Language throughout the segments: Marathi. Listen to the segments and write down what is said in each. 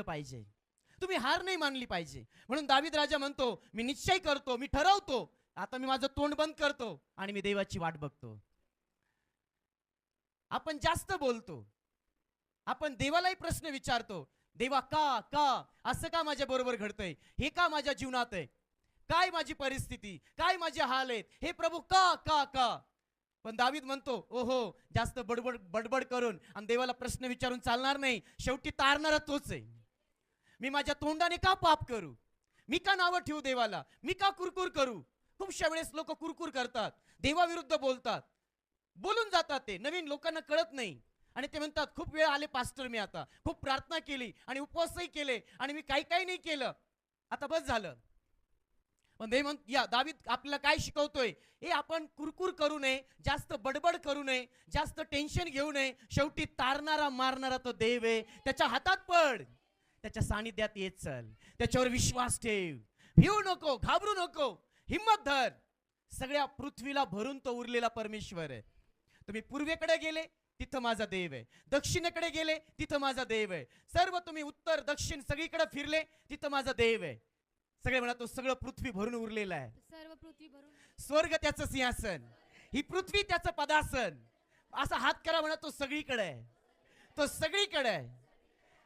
पाहिजे. तुम्ही हार नाही मानली पाहिजे. म्हणून दावीद राजा म्हणतो मी निश्चय करतो मी ठरवतो. आता मी माझं तोंड बंद करतो आणि मी देवाची वाट बघतो. आपण जास्त बोलतो. आपण देवालाही प्रश्न विचारतो देवा का का? असं का माझ्या बरोबर घडतंय? हे का माझ्या जीवनात आहे? काय माझी परिस्थिती? काय माझे हाल आहेत? हे प्रभू का का का? पण दावीद म्हणतो ओहो जास्त बडबड बडबड करून आणि देवाला प्रश्न विचारून चालणार नाही. शेवटी तारणारा तोच आहे. मी माझ्या तोंडाने का पाप करू? मी का नावं ठेवू देवाला? मी का कुरकुर करू? खूपशा वेळेस लोक कुरकुर करतात देवाविरुद्ध बोलतात. बोलून जातात ते नवीन लोकांना कळत नाही. आणि ते म्हणतात खूप वेळ आले पास्टर मी आता. खूप प्रार्थना केली आणि उपवासही केले आणि मी काही काही नाही केलं. आता बस झालं. पण हे म्हण या दावीत आपल्याला काय शिकवतोय? हे आपण कुरकुर करू नये जास्त बडबड करू नये जास्त टेन्शन घेऊ नये. शेवटी तारणारा मारणारा तो देव आहे. त्याच्या हातात पड. त्याच्या सानिध्यात येत चल. त्याच्यावर विश्वास ठेव. भिवू नको घाबरू नको. हिम्मत धर. सगळ्या पृथ्वीला भरून तो उरलेला परमेश्वर आहे. तुम्ही पूर्वेकडे गेले तिथं माझा देव आहे. दक्षिणेकडे गेले तिथं माझा देव आहे. सर्व तुम्ही उत्तर दक्षिण सगळीकडे फिरले तिथं माझा देव आहे. सगळे म्हणा तो सगळं पृथ्वी भरून उरलेलं आहे. सर्व पृथ्वी भरून. स्वर्ग त्याचं सिंहासन. ही पृथ्वी त्याचं पदासन. असा हात करा म्हणा तो सगळीकडे आहे. तो सगळीकडे आहे.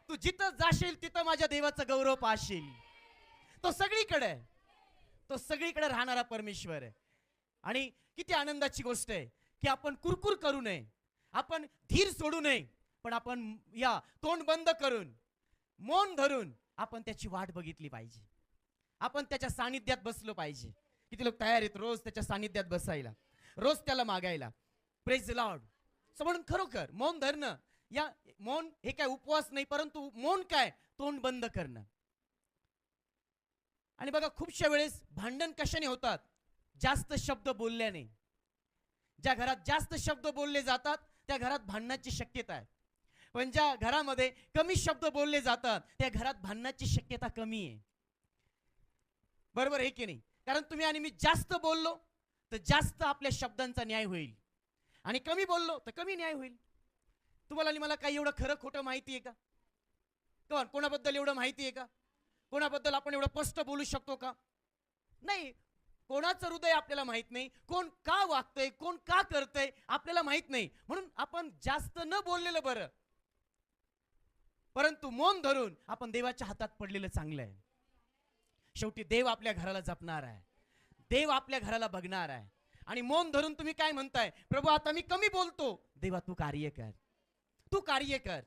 तू जिथं जाशील तिथं माझ्या देवाचा गौरव पाहशील. तो सगळीकडे तो सगळीकडे राहणारा परमेश्वर आहे. आणि किती आनंदाची गोष्ट आहे की आपण कुरकुर करू नये. आपण धीर सोडू नये. पण आपण या तोंड बंद करून मौन धरून आपण त्याची वाट बघितली पाहिजे. आपण त्याच्या सानिध्यात बसलो पाहिजे. किती लोक तयार आहेत रोज त्याच्या सानिध्यात बसायला. रोज त्याला मागायला. प्रेज लॉर्ड सो म्हणून खरोखर मौन धरणं या मौन हे काय उपवास नाही परंतु मौन काय? तोंड बंद करणं. आणि बघा खूपशा वेळेस भांडण कशाने होतात? जास्त शब्द बोलल्याने. ज्या घरात जास्त शब्द बोलले जातात त्या घरात भांडणाची शक्यता आहे. पण ज्या घरामध्ये कमी शब्द बोलले जातात त्या घरात भांडणाची शक्यता कमी आहे. बरोबर आहे की नाही? कारण तुम्ही आणि मी जास्त बोललो तर जास्त आपल्या शब्दांचा न्याय होईल. आणि कमी बोललो तर कमी न्याय होईल. तुम्हाला आणि मला काही एवढं खरं खोटं माहिती आहे का? कोण कोणाबद्दल एवढं माहिती आहे का? कोणाबद्दल आपण एवढं स्पष्ट बोलू शकतो का? नाही कोणाचं हृदय आपल्याला माहीत नाही कोण का वागतंय कोण का करतंय आपल्याला माहीत नाही. म्हणून आपण जास्त न बोललेलं बरं. परंतु मौन धरून आपण देवाच्या हातात पडलेलं चांगलं आहे. शेवटी देव आपल्या घराला जपणार आहे. देव आपल्या घराला बघणार आहे. आणि मौन धरून तुम्ही काय म्हणताय? प्रभू आता मी कमी बोलतो. देवा तू कार्य कर. तू कार्य कर.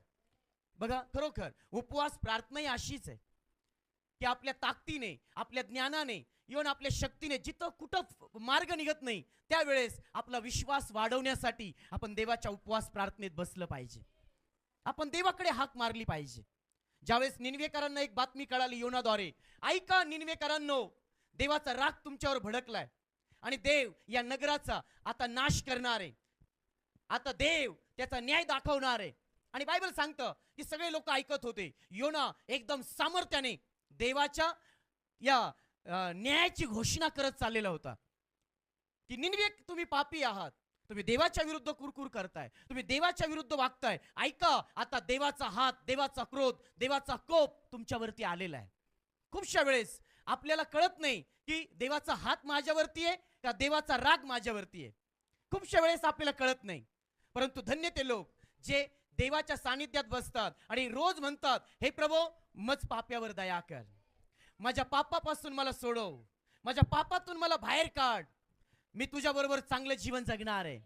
बघा खरोखर उपवास प्रार्थना ही अशीच आहे. की आपल्या ताकदीने आपल्या ज्ञानाने येऊन आपल्या शक्तीने जिथं कुठं मार्ग निघत नाही त्यावेळेस आपला विश्वास वाढवण्यासाठी आपण देवाच्या उपवास प्रार्थनेत बसलं पाहिजे. आपण देवाकडे हाक मारली पाहिजे. ज्यावेळेस निन्वेकरांना एक बातमी कळाली योनाद्वारे ऐका निन्वेकरांनो देवाचा राग तुमच्यावर भडकलाय आणि देव या नगराचा आता नाश करणार आहे. आता देव त्याचा न्याय दाखवणार आहे. आणि बायबल सांगतं की सगळे लोक ऐकत होते. योना एकदम सामर्थ्याने देवाच्या या न्यायाची घोषणा करत चाललेला होता. की निन्वेक तुम्ही पापी आहात. तुम्ही देवाच्या विरुद्ध कुरकुर करताय. तुम्ही देवाच्या विरुद्ध वागताय. ऐका आता देवाचा हात देवाचा क्रोध देवाचा कोप तुमच्यावरती आलेला आहे. खूपशा वेळेस आपल्याला कळत नाही की देवाचा हात माझ्यावरती आहे का देवाचा राग माझ्यावरती आहे. खूपशा वेळेस आपल्याला कळत नाही. परंतु धन्य ते लोक जे देवाच्या सानिध्यात बसतात आणि रोज म्हणतात हे प्रभो मज पाप्यावर दया कर. माझ्या पापापासून मला सोडव. माझ्या पापातून मला बाहेर काढ. मी तुझ्या बरोबर चांगलं जीवन जगणार आहे.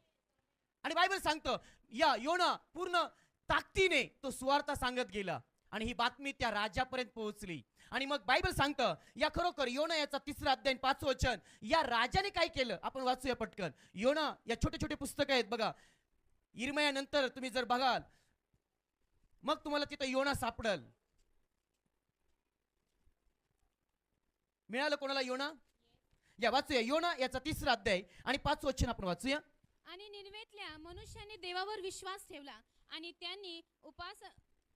आणि बायबल सांगतं या योना पूर्ण ताकदीने तो सुवार्ता सांगत गेला आणि ही बातमी त्या राजापर्यंत पोहोचली. आणि मग बायबल सांगतं या खरोखर योना याचा तिसरा अध्याय पाचवं वचन या राजाने काय केलं? आपण वाचूया पटकन. योना या छोटे छोटे पुस्तक आहेत बघा. इरमयानंतर तुम्ही जर बघाल मग तुम्हाला तिथं योना सापडल. मिळालं कोणाला योना? या वाचूया. योना याचा तिसरा अध्याय आणि पाच वचन आपण वाचूया. आणि निर्वेतल्या मनुष्याने देवावर विश्वास ठेवला आणि त्यांनी उपास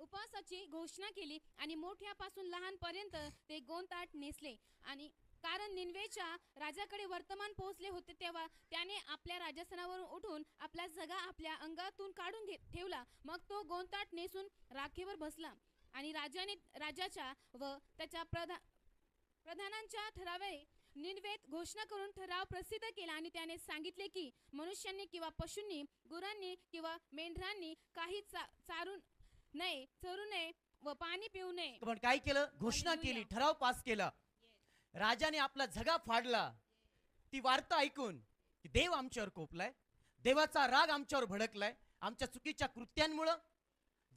उपासाची घोषणा केली आणि मोठ्यापासून लहानपर्यंत ते गोंताट नेसले. आणि कारण निनवेच्या राजाकडे वर्तमान पोहोचले होते तेव्हा त्याने आपल्या राजस्थानावरून उठून आपला जगा आपल्या अंगातून काढून घे ठेवला. मग तो गोंताट नेसून राखेवर बसला आणि राजाने राजाच्या व त्याच्या प्रधा प्रधानांच्या ठरावे निर्वेद घोषणा करून ठराव प्रसिद्ध केला आणि त्याने सांगितले की मनुष्यांनी किंवा पशूंनी गुरांनी किंवा मेंढरांनी काही चा, चारून नये चरू नये व पाणी पिऊ नये. पण काय केलं? घोषणा. केली ठराव पास केला. राजाने आपला झगा फाडला. ती वार्ता ऐकून की देव आमच्यावर कोपलाय देवाचा राग आमच्यावर भडकलाय आमच्या चुकीच्या कृत्यांमुळं.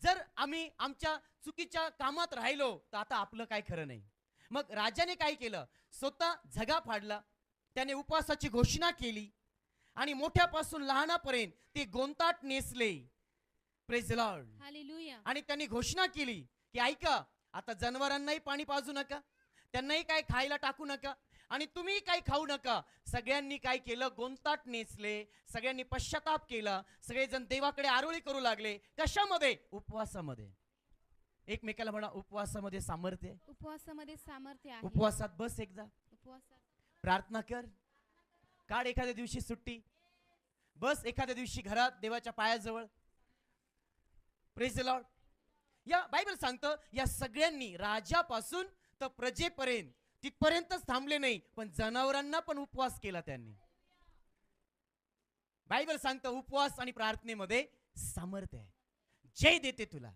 जर आम्ही आमच्या चुकीच्या कामात राहिलो तर आता आपलं काय खरं नाही. मग राजाने काय केलं? स्वतः झगा फाडला. त्याने उपवासाची घोषणा केली. आणि मोठ्यापासून लहानापर्यंत ते गोंताट नेसले. प्रेज लॉर्ड आणि त्यांनी घोषणा केली की ऐका आता जनावरांनाही पाणी पाजू नका. त्यांनाही काय खायला टाकू नका आणि तुम्ही काही खाऊ नका. सगळ्यांनी काय केलं? गोंताट नेसले. सगळ्यांनी पश्चाताप केला. सगळेजण देवाकडे आरोळी करू लागले. कशामध्ये? उपवासामध्ये. एकमेकाला म्हणा उपवासामध्ये सामर्थ्य. उपवासामध्ये सामर्थ्य आहे. उपवासात बस एकदा. उपवासात. प्रार्थना कर. काढ एखाद्या दिवशी सुट्टी. बस एखाद्या दिवशी घरात देवाच्या पायाजवळ. प्रेज लॉर्ड या बायबल सांगतं या सगळ्यांनी राजापासून तर प्रजेपर्यंत तिथपर्यंतच थांबले नाही पण जनावरांना पण उपवास केला त्यांनी. बायबल सांगतं उपवास आणि प्रार्थनेमध्ये सामर्थ्य आहे. जय देते तुला.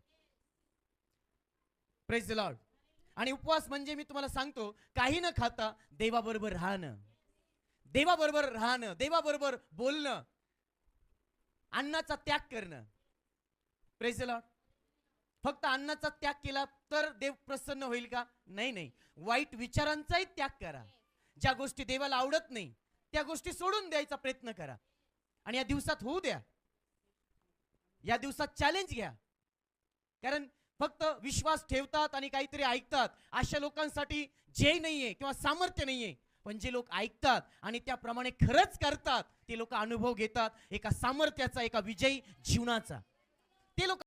प्रेज लॉर्ड आणि उपवास म्हणजे मी तुम्हाला सांगतो काही न खाता देवाबरोबर राहणं. देवाबरोबर राहणं देवाबरोबर बोलणं. अन्नाचा त्याग करणं. प्रेज लॉर्ड फक्त अन्नाचा त्याग केला तर देव प्रसन्न होईल का? नाही नाही. वाईट विचारांचाही त्याग करा. ज्या गोष्टी देवाला आवडत नाही त्या गोष्टी सोडून द्यायचा प्रयत्न करा. आणि या दिवसात होऊ द्या. या दिवसात चॅलेंज घ्या. कारण फक्त विश्वास ठेवतात आणि काहीतरी ऐकतात. अशा लोकांसाठी जे नाहीये किंवा सामर्थ्य नाहीये पण जे लोक ऐकतात आणि त्याप्रमाणे खरंच करतात ते लोक अनुभव घेतात. एका सामर्थ्याचा एका विजयी जीवनाचा. ते लोक